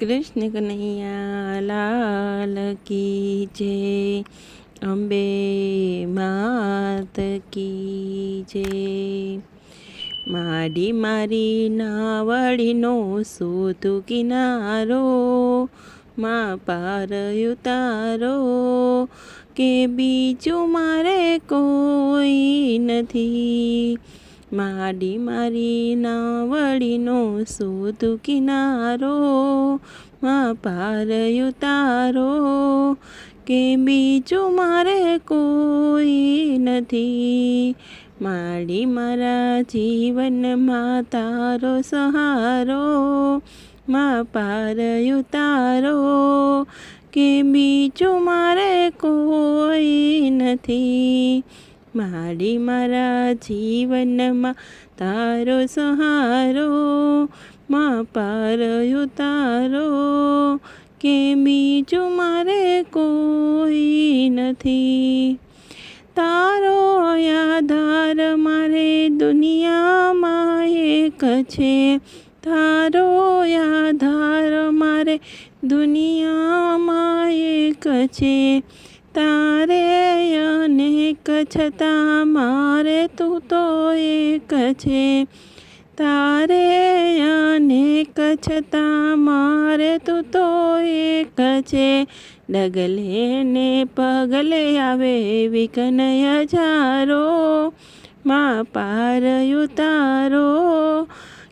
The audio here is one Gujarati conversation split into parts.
કૃષ્ણ કનૈયા લાલ કી જય, અંબે માત કી જય. માડી મારી નાવડીનો શોધુ કિનારો, માં પાર ઉતારો કે બીજું મારે કોઈ નથી. માડી મારી નાવડીનો શોધુ કિનારો, માં પાર ઉતારો કે બીજું મારે કોઈ નથી. માડી મારા જીવનમાં તારો સહારો, માં પાર ઉતારો કે બીજું મારે કોઈ નથી. માડી મારા જીવનમાં તારો સહારો, માં પારયો તારો, કે બીજું મારે કોઈ નથી. તારો આધાર મારે દુનિયામાં એક છે. તારો આધાર મારે દુનિયામાં એક છે. તારે અનેક છતાં મારે તું તો એક છે. તારે અનેક છતાં મારે તું તો એક છે. ડગલે ને પગલે આવે વિઘ્ન હજારો, માં પાર ઉતારો.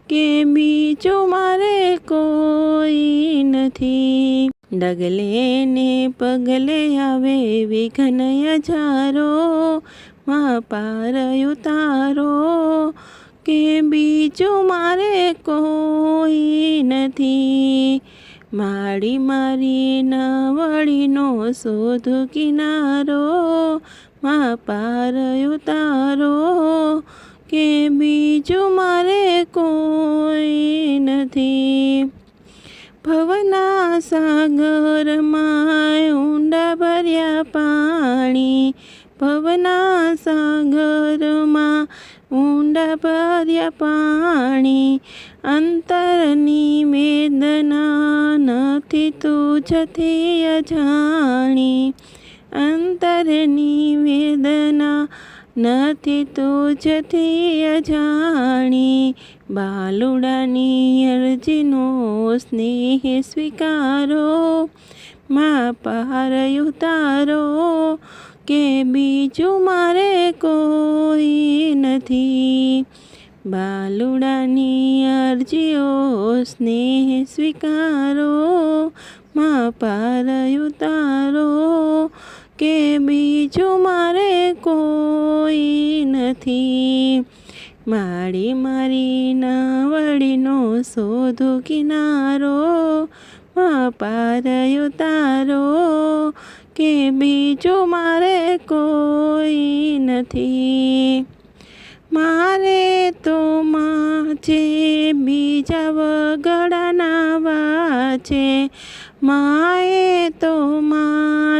કે બીજું મારે કોઈ નથી. ડગલે ને પગલે આવે વિઘ્ન હજારો, માં પારયો તારો. કે બીજું મારે કોઈ નથી. માડી મારી નાવળીનો શોધ કિનારો, માં પારયો તારો. કે બીજું મારે કોઈ નથી. ભવના સાગરમાં ઊંડા ભર્યા પાણી. ભવના સાગરમાં ઊંડા ભર્યા પાણી. અંતરની વેદના નથી તુજથી અજાણી. અંતરની વેદના નથી તુજથી અજાણી. બાલુડાની અરજીનો સ્નેહ સ્વીકારો, મા પાર ઉતારો કે બીજું મારે કોઈ નથી. બાલુડાની અરજીઓ સ્નેહ સ્વીકારો, મા પાર ઉતારો કે બીજું મારે કોઈ નથી. માડી મારી નાવડીનો શોધો કિનારો પારયો તારો. કે બીજું મારે કોઈ નથી. મારે તો માં છે બીજા વગડાના છે માએ તો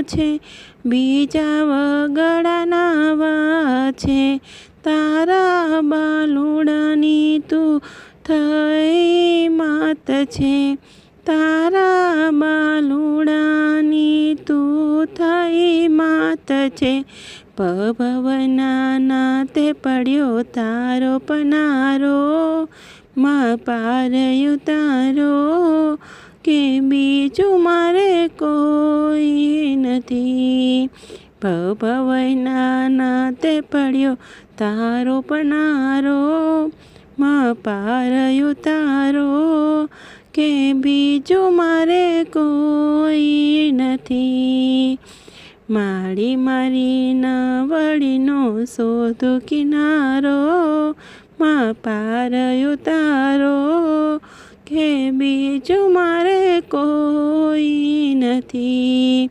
છે બીજા વગડાના છે. તારા બાલુડાની તું થઈ માત છે. તારા બાલુડાની તું થઈ માત છે. પભવના નાતે પડ્યો તારો પનારો માં પાર તારો. કે બીજું મારે કોઈ નથી ભવના નાતે પડ્યો તારો પનારો, માં પારયો તારો, કે બીજું મારે કોઈ નથી. મારી મારી વળીનો શોધો કિનારો, માં પારયો તારો, કે બીજું મારે કોઈ નથી.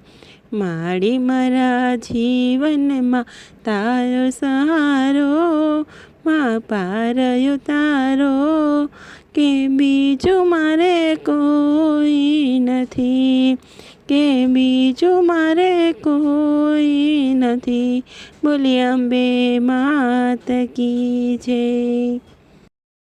માડી મારા જીવનમાં તારો સહારો, માં પારયો તારો, કે બીજું મારે કોઈ નથી, કે બીજું મારે કોઈ નથી. બોલી અંબે માત કી જય.